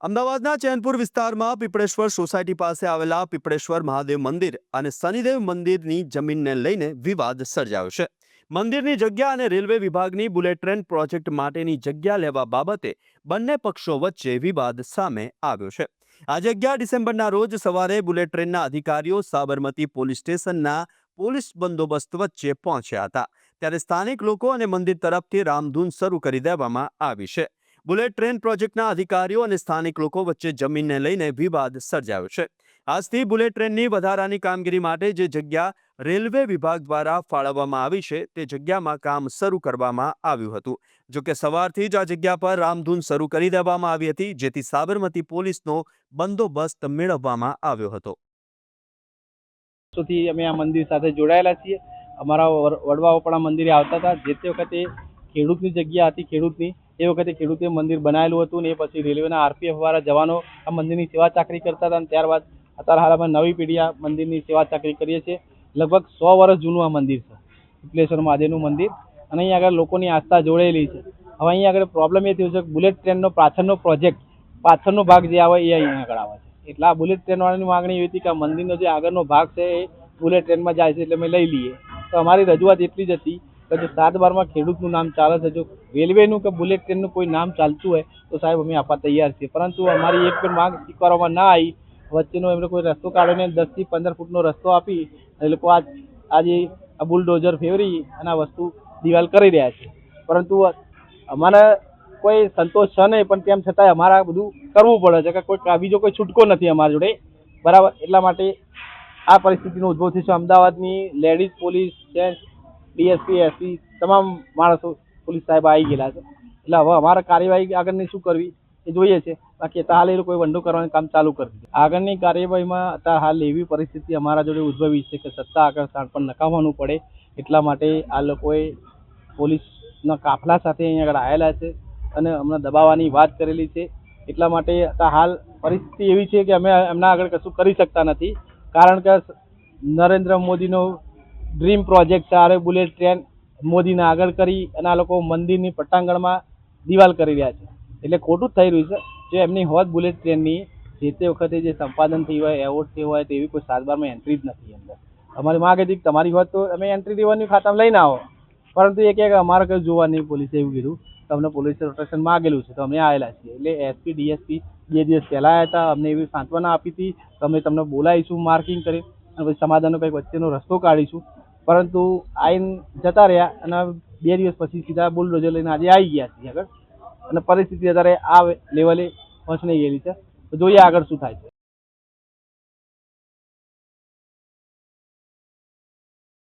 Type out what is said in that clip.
અમદાવાદના ચેનપુર વિસ્તારમાં પીપળેશ્વર સોસાયટી પાસે આવેલા પીપળેશ્વર મહાદેવ મંદિર અને શનિદેવ મંદિરની જમીનને લઈને વિવાદ સર્જાયો છે. મંદિરની જગ્યા અને રેલવે વિભાગની બુલેટ ટ્રેન પ્રોજેક્ટ માટેની જગ્યા લેવા બાબતે બંને પક્ષો વચ્ચે વિવાદ સામે આવ્યો છે. આ જગ્યા ડિસેમ્બરના રોજ સવારે બુલેટ ટ્રેનના અધિકારીઓ સાબરમતી પોલીસ સ્ટેશનના પોલીસ બંદોબસ્ત વચ્ચે પહોંચ્યા હતા. ત્યારે સ્થાનિક લોકો અને મંદિર તરફથી રામધૂન શરૂ કરી દેવામાં આવી છે. બુલેટ ટ્રેન પ્રોજેક્ટના અધિકારીઓ અને સ્થાનિક લોકો વચ્ચે જમીનને લઈને વિવાદ સર્જાયો છે. આજથી બુલેટ ટ્રેનની વધારાની કામગીરી માટે જે જગ્યા રેલવે વિભાગ દ્વારા ફાળવવામાં આવી છે, તે જગ્યામાં કામ શરૂ કરવામાં આવ્યું હતું. જોકે સવારથી જ આ જગ્યા પર રામધૂન શરૂ કરી દેવામાં આવી હતી, જેથી સાબરમતી પોલીસનો બંદોબસ્ત મેળવવામાં આવ્યો હતો. વર્ષોથી અમે આ મંદિર સાથે જોડાયેલા છીએ. અમારા વડ- વડવાઓ પણ આ મંદિરે આવતા હતા. જે તે વખતે ખેડૂતની જગ્યા હતી, ખેડૂતની. એ વખતે ખેડૂતે મંદિર બનાવેલું હતું ને એ પછી રેલવેના આરપીએફ વાળા જવાનો આ મંદિરની સેવા ચાકરી કરતા હતા અને ત્યારબાદ અત્યારે હાલ અમે નવી પેઢી આ મંદિરની સેવા ચાકરી કરીએ છીએ. લગભગ સો વર્ષ જૂનું આ મંદિર છે. ઉપલેશ્વર મહાદેવનું મંદિર. અને અહીંયા આગળ લોકોની આસ્થા જોડાયેલી છે. હવે અહીંયા આગળ પ્રોબ્લેમ એ થયો છે કે બુલેટ ટ્રેનનો પાછળનો પ્રોજેક્ટ, પાછળનો ભાગ જે આવે એ અહીંયા આગળ આવે છે. એટલે આ બુલેટ ટ્રેનવાળાની માગણી એવી હતી કે આ મંદિરનો જે આગળનો ભાગ છે એ બુલેટ ટ્રેનમાં જાય છે એટલે અમે લઈ લઈએ. તો અમારી રજૂઆત એટલી જ હતી જો સાત બારમાં ખેડૂતનું નામ ચાલે છે, જો રેલવેનું કે બુલેટ ટ્રેનનું કોઈ નામ ચાલતું હોય, તો સાહેબ અમે આપવા તૈયાર છીએ. પરંતુ અમારી એક પણ માંગ સ્વીકારવામાં ના આવી. વચ્ચેનો એમને કોઈ રસ્તો કાઢીને દસથી પંદર ફૂટનો રસ્તો આપી એ લોકો આજ, આજે આ બુલડોઝર ફેરવી અને આ વસ્તુ દિવાલ કરી રહ્યા છે. પરંતુ અમારે કોઈ સંતોષ છે નહીં, પણ તેમ છતાંય અમારે બધું કરવું પડે છે, કે કોઈ બીજો કોઈ છૂટકો નથી અમારા જોડે. બરાબર? એટલા માટે આ પરિસ્થિતિનો ઉદ્ભવ થયો છે. અમદાવાદની લેડીઝ પોલીસ છે ડીએસપી એસપી તમામ માણસો પોલીસ સાહેબ આવી ગયેલા છે. એટલે હવે અમારે કાર્યવાહી આગળની શું કરવી એ જોઈએ છે. બાકી અત્યારે હાલ એ લોકોએ વંડો કરવાનું કામ ચાલુ કરી દીધું. આગળની કાર્યવાહીમાં અત્યારે હાલ એવી પરિસ્થિતિ અમારા જોડે ઉદ્ભવી છે કે સત્તા આગળ પર નકામવાનું પડે. એટલા માટે આ લોકોએ પોલીસના કાફલા સાથે અહીંયા આગળ આવેલા છે અને અમને દબાવવાની વાત કરેલી છે. એટલા માટે હાલ પરિસ્થિતિ એવી છે કે અમે એમના આગળ કશું કરી શકતા નથી. કારણ કે નરેન્દ્ર મોદીનો ડ્રીમ પ્રોજેક્ટ આરે બુલેટ ટ્રેન મોદીને આગળ કરી અને આ લોકો મંદિરની પટ્ટાંગણમાં દિવાલ કરી રહ્યા છે. એટલે ખોટું થઈ રહ્યું છે જો એમની હોત બુલેટ ટ્રેનની જે તે વખતે જે સંપાદન થઈ હોય એવોર્ડ થયો હોય, તેવી કોઈ સાતબારમાં એન્ટ્રી જ નથી અંદર. અમારી માગ હતી તમારી હોત તો અમે એન્ટ્રી દેવાની ખાતામાં લઈને આવો. પરંતુ એ કહે કે અમારે કંઈ જોવા નહીં, પોલીસે એવું કીધું. તમને પોલીસે પોલીસ પ્રોટેક્શન માગેલું છે, તો અમે આવેલા છીએ. એટલે એસપી ડીએસપી બે દિવસ પહેલાં આવ્યા હતા, અમને એવી સાંત્વના આપી હતી. તો અમે તમને બોલાવીશું માર્કિંગ કરી. અને પછી સમાધાનનો કંઈક વચ્ચેનો રસ્તો કાઢીશું. પરંતુ આઈને જતા રહ્યા અને બે દિવસ પછી સીધા બુલડોઝર લઈને આજે આવી ગયા છીએ આગળ. અને પરિસ્થિતિ અત્યારે આ લેવલે પહોંચી ગયેલી છે. તો જોઈએ આગળ શું થાય છે.